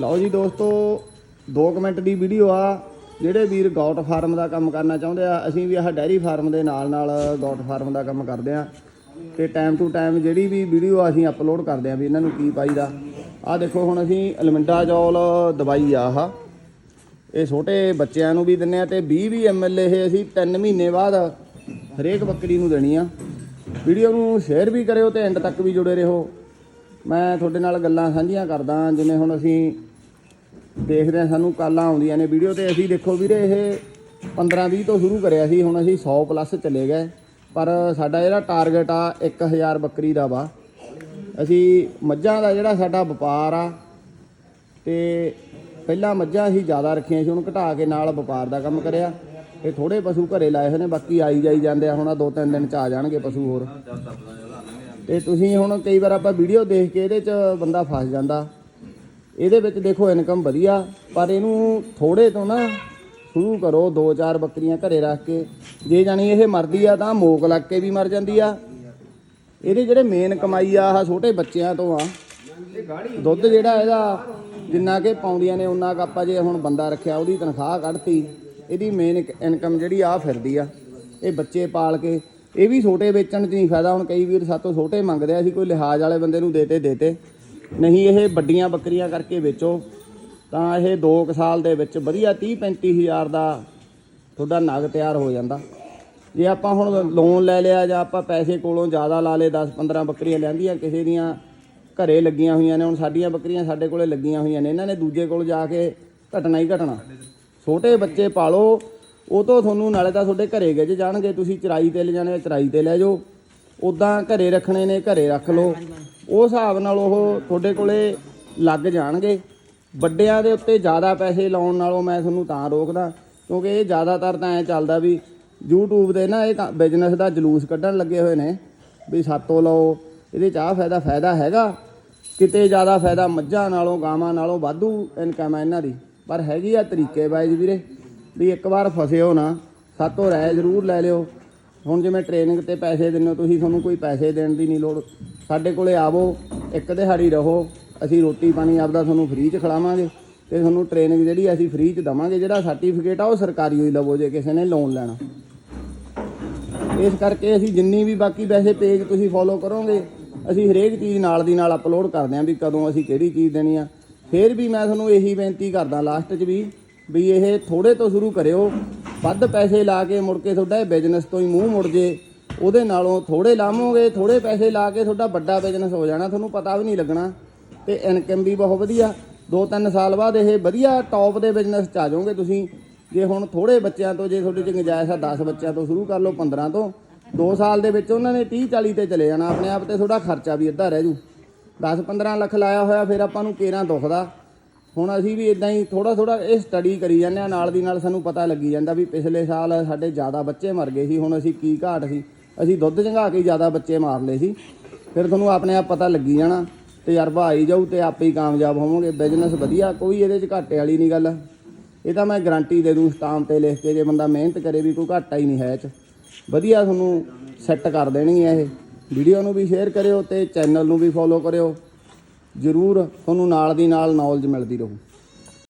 ਲਓ ਜੀ ਦੋਸਤੋ 2 ਮਿੰਟ ਦੀ ਵੀਡੀਓ ਆ, ਜਿਹੜੇ ਵੀਰ ਗੌਟ ਫਾਰਮ ਦਾ ਕੰਮ ਕਰਨਾ ਚਾਹੁੰਦੇ ਆ, ਅਸੀਂ ਵੀ ਆਹ ਡੈਰੀ ਫਾਰਮ ਦੇ ਨਾਲ ਨਾਲ ਗੌਟ ਫਾਰਮ ਦਾ ਕੰਮ ਕਰਦੇ ਆ। ਤੇ ਟਾਈਮ ਟੂ ਟਾਈਮ ਜਿਹੜੀ ਵੀ ਵੀਡੀਓ ਅਸੀਂ ਅਪਲੋਡ ਕਰਦੇ ਆ ਵੀ ਇਹਨਾਂ ਨੂੰ ਕੀ ਪਾਈਦਾ। ਆ ਦੇਖੋ, ਹੁਣ ਅਸੀਂ ਅਲਮਿੰਡਾ ਜੌਲ ਦਵਾਈ ਆ ਆਹ। ਇਹ ਛੋਟੇ ਬੱਚਿਆਂ ਨੂੰ ਵੀ ਦਿੰਨੇ ਆ ਤੇ 20 20 ਐਮਐਲ ਇਹ ਅਸੀਂ 3 ਮਹੀਨੇ ਬਾਅਦ ਹਰੇਕ ਬੱਕਰੀ ਨੂੰ ਦੇਣੀ ਆ। ਵੀਡੀਓ ਨੂੰ ਸ਼ੇਅਰ ਵੀ ਕਰਿਓ ਤੇ ਐਂਡ ਤੱਕ ਵੀ ਜੁੜੇ ਰਹੋ। ਮੈਂ ਤੁਹਾਡੇ ਨਾਲ ਗੱਲਾਂ ਸਾਂਝੀਆਂ ਕਰਦਾ ਜਿਵੇਂ ਹੁਣ ਅਸੀਂ ਦੇਖਦੇ ਆ ਸਾਨੂੰ ਕਾਲਾਂ ਆਉਂਦੀਆਂ ਨੇ ਵੀਡੀਓ ਤੇ। ਅਸੀਂ ਦੇਖੋ ਵੀਰੇ, ਇਹ 15 20 ਤੋਂ ਸ਼ੁਰੂ ਕਰਿਆ ਸੀ, ਹੁਣ ਅਸੀਂ 100 ਪਲੱਸ ਚਲੇ ਗਏ। ਪਰ ਸਾਡਾ ਜਿਹੜਾ ਟਾਰਗੇਟ ਆ 1000 ਬੱਕਰੀ ਦਾ ਵਾ। ਅਸੀਂ ਮੱਝਾਂ ਦਾ ਜਿਹੜਾ ਸਾਡਾ ਵਪਾਰ ਆ, ਤੇ ਪਹਿਲਾਂ ਮੱਝਾਂ ਅਸੀਂ ਜ਼ਿਆਦਾ ਰੱਖੀਆਂ ਸੀ, ਹੁਣ ਘਟਾ ਕੇ ਨਾਲ ਵਪਾਰ ਦਾ ਕੰਮ ਕਰਿਆ। ਤੇ ਥੋੜੇ ਪਸ਼ੂ ਘਰੇ ਲਾਏ ਹੋਏ ਨੇ, ਬਾਕੀ ਆਈ ਜਾਈ ਜਾਂਦੇ ਆ, ਹੁਣ ਆਹ ਦੋ ਤਿੰਨ ਦਿਨ ਚ ਆ ਜਾਣਗੇ ਪਸ਼ੂ ਹੋਰ। ਤੇ ਤੁਸੀਂ ਹੁਣ ਕਈ ਵਾਰ ਆਪਾਂ ਵੀਡੀਓ ਦੇਖ ਕੇ ਇਹਦੇ ਚ ਬੰਦਾ ਫਸ ਜਾਂਦਾ। ਇਹਦੇ ਵਿੱਚ ਦੇਖੋ ਇਨਕਮ ਵਧੀਆ, ਪਰ ਇਹਨੂੰ ਥੋੜੇ ਤੋਂ ਨਾ ਸ਼ੁਰੂ ਕਰੋ, ਦੋ ਚਾਰ ਬੱਕਰੀਆਂ ਘਰੇ ਰੱਖ ਕੇ। ਜੇ ਜਾਣੀ ਇਹ ਮਰਦੀ ਆ ਤਾਂ ਮੋਕ ਲੱਗ ਕੇ ਵੀ ਮਰ ਜਾਂਦੀ ਆ। ਇਹਦੇ ਜਿਹੜੇ ਮੇਨ ਕਮਾਈ ਆ, ਆਹ ਛੋਟੇ ਬੱਚਿਆਂ ਤੋਂ ਆ। ਦੁੱਧ ਜਿਹੜਾ ਇਹਦਾ ਜਿੰਨਾ ਕਿ ਪਾਉਂਦੀਆਂ ਨੇ ਉਹਨਾਂ ਕੁ ਆਪਾਂ ਜੇ ਹੁਣ ਬੰਦਾ ਰੱਖਿਆ, ਉਹਦੀ ਤਨਖਾਹ ਕੱਢਤੀ। ਇਹਦੀ ਮੇਨ ਇਨਕਮ ਜਿਹੜੀ ਆ ਫਿਰਦੀ ਆ। ਇਹ ਬੱਚੇ ਪਾਲ ਕੇ ਇਹ ਵੀ ਛੋਟੇ ਵੇਚਣ 'ਚ ਨਹੀਂ ਫਾਇਦਾ। ਹੁਣ ਕਈ ਵੀਰ ਸਾਤੋਂ ਛੋਟੇ ਮੰਗਦੇ ਆ, ਅਸੀਂ ਕੋਈ ਲਿਹਾਜ਼ ਵਾਲੇ ਬੰਦੇ ਨੂੰ ਦੇਤੇ ਦੇਤੇ। ਨਹੀਂ, ਇਹ ਵੱਡੀਆਂ ਬੱਕਰੀਆਂ ਕਰਕੇ ਵੇਚੋ। ਤਾਂ ਇਹ 2 ਸਾਲ ਦੇ ਵਿੱਚ ਵਧੀਆ 30 35 ਹਜ਼ਾਰ ਦਾ ਤੁਹਾਡਾ ਨਗ ਤਿਆਰ ਹੋ ਜਾਂਦਾ। ਜੇ ਆਪਾਂ ਹੁਣ ਲੋਨ ਲੈ ਲਿਆ ਜਾਂ ਆਪਾਂ ਪੈਸੇ ਕੋਲੋਂ ਜ਼ਿਆਦਾ ਲਾ ਲਏ 10 15 ਬੱਕਰੀਆਂ ਲੈਂਦੀਆਂ, ਕਿਸੇ ਦੀਆਂ ਘਰੇ ਲੱਗੀਆਂ ਹੋਈਆਂ ਨੇ, ਹੁਣ ਸਾਡੀਆਂ ਬੱਕਰੀਆਂ ਸਾਡੇ ਕੋਲੇ ਲੱਗੀਆਂ ਹੋਈਆਂ ਨੇ, ਇਹਨਾਂ ਨੇ ਦੂਜੇ ਕੋਲ ਜਾ ਕੇ ਘਟਣਾ ਹੀ ਘਟਣਾ। ਛੋਟੇ ਬੱਚੇ ਪਾਲੋ ਉਹ ਤੋਂ ਤੁਹਾਨੂੰ ਨਾਲੇ ਤਾਂ ਤੁਹਾਡੇ ਘਰੇ ਗਿੱਜ ਜਾਣਗੇ ਤੁਸੀਂ ਚਰਾਈ ਤੇ ਲੈ ਜਾਣੇ ਆ, ਚਰਾਈ ਤੇ ਲੈ ਜਾਓ। ਉਦਾਂ ਘਰੇ ਰੱਖਣੇ ਨੇ ਘਰੇ ਰੱਖ ਲਓ। ਉਹ ਹਿਸਾਬ ਨਾਲ ਉਹ ਤੁਹਾਡੇ ਕੋਲੇ ਲੱਗ ਜਾਣਗੇ। ਵੱਡਿਆਂ ਦੇ ਉੱਤੇ ਜ਼ਿਆਦਾ ਪੈਸੇ ਲਾਉਣ ਨਾਲੋਂ ਮੈਂ ਤੁਹਾਨੂੰ ਤਾਂ ਰੋਕਦਾ ਕਿਉਂਕਿ ਇਹ ਜ਼ਿਆਦਾਤਰ ਤਾਂ ਐ ਚੱਲਦਾ ਵੀ YouTube ਦੇ ਨਾ ਇਹ ਬਿਜ਼ਨਸ ਦਾ ਜਲੂਸ ਕੱਢਣ ਲੱਗੇ ਹੋਏ ਨੇ ਵੀ ਸਾਤੋਂ ਲਓ ਇਹਦੇ ਚ ਆਹ ਫਾਇਦਾ ਫਾਇਦਾ ਹੈਗਾ। ਕਿਤੇ ਜ਼ਿਆਦਾ ਫਾਇਦਾ ਮੱਝਾਂ ਨਾਲੋਂ ਗਾਵਾਂ ਨਾਲੋਂ ਵਾਧੂ ਇਨਕਮ ਹੈ ਇਹਨਾਂ ਦੀ। ਪਰ ਹੈਗੀ ਆ ਤਰੀਕੇ ਵਾਈਜ਼ ਵੀਰੇ। ਵੀ ਇੱਕ ਵਾਰ ਫਸਿਓ ਨਾ, ਸਾਤੋਂ ਰਾਏ ਜ਼ਰੂਰ ਲੈ ਲਿਓ। ਹੁਣ ਜਿਵੇਂ ਟ੍ਰੇਨਿੰਗ ਤੇ ਪੈਸੇ ਦਿੰਦੇ ਹੋ, ਤੁਸੀਂ ਤੁਹਾਨੂੰ ਕੋਈ ਪੈਸੇ ਦੇਣ ਦੀ ਨਹੀਂ ਲੋੜ। ਸਾਡੇ ਕੋਲੇ ਆਵੋ, ਇੱਕ ਦਿਹਾੜੀ ਰਹੋ, ਅਸੀਂ ਰੋਟੀ ਪਾਣੀ ਆਪਦਾ ਤੁਹਾਨੂੰ ਫ੍ਰੀ 'ਚ ਖਿਲਾਵਾਂਗੇ ਤੇ ਤੁਹਾਨੂੰ ਟ੍ਰੇਨਿੰਗ ਜਿਹੜੀ ਅਸੀਂ ਫ੍ਰੀ 'ਚ ਦਵਾਂਗੇ, ਜਿਹੜਾ ਸਰਟੀਫਿਕੇਟ ਆ ਉਹ ਸਰਕਾਰੀ ਹੋਈ ਲਵੋ ਜੇ ਕਿਸੇ ਨੇ ਲੋਨ ਲੈਣਾ। ਇਸ ਕਰਕੇ ਅਸੀਂ ਜਿੰਨੀ ਵੀ ਬਾਕੀ ਵੈਸੇ ਪੇਜ ਤੁਸੀਂ ਫੋਲੋ ਕਰੋਗੇ, ਅਸੀਂ ਹਰੇਕ ਚੀਜ਼ ਨਾਲ ਦੀ ਨਾਲ ਅਪਲੋਡ ਕਰਦੇ ਆਂ ਵੀ ਕਦੋਂ ਅਸੀਂ ਕਿਹੜੀ ਚੀਜ਼ ਦੇਣੀ ਆ। ਫਿਰ ਵੀ ਮੈਂ ਤੁਹਾਨੂੰ ਇਹੀ ਬੇਨਤੀ ਕਰਦਾ ਲਾਸਟ 'ਚ ਵੀ ਵੀ ਇਹ ਥੋੜੇ ਤੋਂ ਸ਼ੁਰੂ ਕਰਿਓ, ਵੱਧ ਪੈਸੇ ਲਾ ਕੇ ਮੁੜ ਕੇ ਤੁਹਾਡਾ ਇਹ ਬਿਜ਼ਨਸ ਤੋਂ ਹੀ ਮੂੰਹ ਮੁੜ ਜੇ, ਉਹਦੇ ਨਾਲੋਂ ਥੋੜੇ ਲਾਵੋਗੇ ਥੋੜੇ ਪੈਸੇ ਲਾ ਕੇ ਤੁਹਾਡਾ ਵੱਡਾ ਬਿਜ਼ਨਸ ਹੋ ਜਾਣਾ, ਤੁਹਾਨੂੰ ਪਤਾ ਵੀ ਨਹੀਂ ਲੱਗਣਾ। ਤੇ ਇਨਕਮ ਵੀ ਬਹੁਤ ਵਧੀਆ 2-3 ਸਾਲ ਬਾਅਦ ਇਹ ਵਧੀਆ ਟੌਪ ਦੇ ਬਿਜ਼ਨਸ 'ਚ ਆ ਜਾਓਗੇ ਤੁਸੀਂ। ਜੇ ਹੁਣ ਥੋੜੇ ਬੱਚਿਆਂ ਤੋਂ, ਜੇ ਤੁਹਾਡੇ 'ਚ ਗੁੰਜਾਇਸ਼ ਆ 10 ਬੱਚਿਆਂ ਤੋਂ ਸ਼ੁਰੂ ਕਰ ਲਓ 15 ਤੋਂ। 2 ਸਾਲ ਦੇ ਵਿੱਚ ਉਹਨਾਂ ਨੇ 30 40 ਤੇ ਚਲੇ ਜਾਣਾ, ਆਪਣੇ ਆਪ ਤੇ ਤੁਹਾਡਾ ਖਰਚਾ ਵੀ ਅੱਧਾ ਰਹਿ ਜੂ। 10 15 ਲੱਖ ਲਾਇਆ ਹੋਇਆ, ਫਿਰ ਆਪਾਂ ਨੂੰ ਕੇਰਾਂ ਦੁਖਦਾ ਹੁਣ ਅਸੀਂ ਵੀ ਇਦਾਂ ਹੀ ਥੋੜਾ ਥੋੜਾ ਇਹ ਸਟੱਡੀ ਕਰੀ ਜਾਂਦੇ ਆ ਨਾਲ ਦੀ ਨਾਲ ਸਾਨੂੰ ਪਤਾ ਲੱਗੀ ਜਾਂਦਾ ਵੀ ਪਿਛਲੇ ਸਾਲ ਸਾਡੇ ਜ਼ਿਆਦਾ ਬੱਚੇ ਮਰ ਗਏ ਸੀ, ਹੁਣ ਅਸੀਂ ਕੀ ਘਾਟ ਸੀ? ਅਸੀਂ ਦੁੱਧ ਚੰਗਾ ਕੇ ਹੀ ਜ਼ਿਆਦਾ ਬੱਚੇ ਮਾਰ ਲਏ ਸੀ। ਫਿਰ ਤੁਹਾਨੂੰ ਆਪਣੇ ਆਪ ਪਤਾ ਲੱਗੀ ਜਾਣਾ, ਤਜਰਬਾ ਆਈ ਜਾਊ ਤੇ ਆਪੇ ਹੀ ਕਾਮਯਾਬ ਹੋਵੋਗੇ। ਬਿਜ਼ਨਸ ਵਧੀਆ, ਕੋਈ ਇਹਦੇ 'ਚ ਘਾਟੇ ਵਾਲੀ ਨਹੀਂ ਗੱਲ। ਇਹ ਤਾਂ ਮੈਂ ਗਾਰੰਟੀ ਦੇ ਦੂੰ ਸਟਾਮ ਤੇ ਲਿਖ ਕੇ ਜੇ ਬੰਦਾ ਮਿਹਨਤ ਕਰੇ ਵੀ ਕੋਈ ਘਾਟਾ ਹੀ ਨਹੀਂ ਹੈ ਇਹ 'ਚ। ਵਧੀਆ ਤੁਹਾਨੂੰ ਸੈੱਟ ਕਰ ਦੇਣੀ ਹੈ ਇਹ। ਵੀਡੀਓ ਨੂੰ ਵੀ ਸ਼ੇਅਰ ਕਰਿਓ ਤੇ ਚੈਨਲ ਨੂੰ ਵੀ ਫੋਲੋ ਕਰਿਓ। ਜ਼ਰੂਰ ਤੁਹਾਨੂੰ ਨਾਲ ਦੀ ਨਾਲ ਨੌਲੇਜ ਮਿਲਦੀ ਰਹੂ।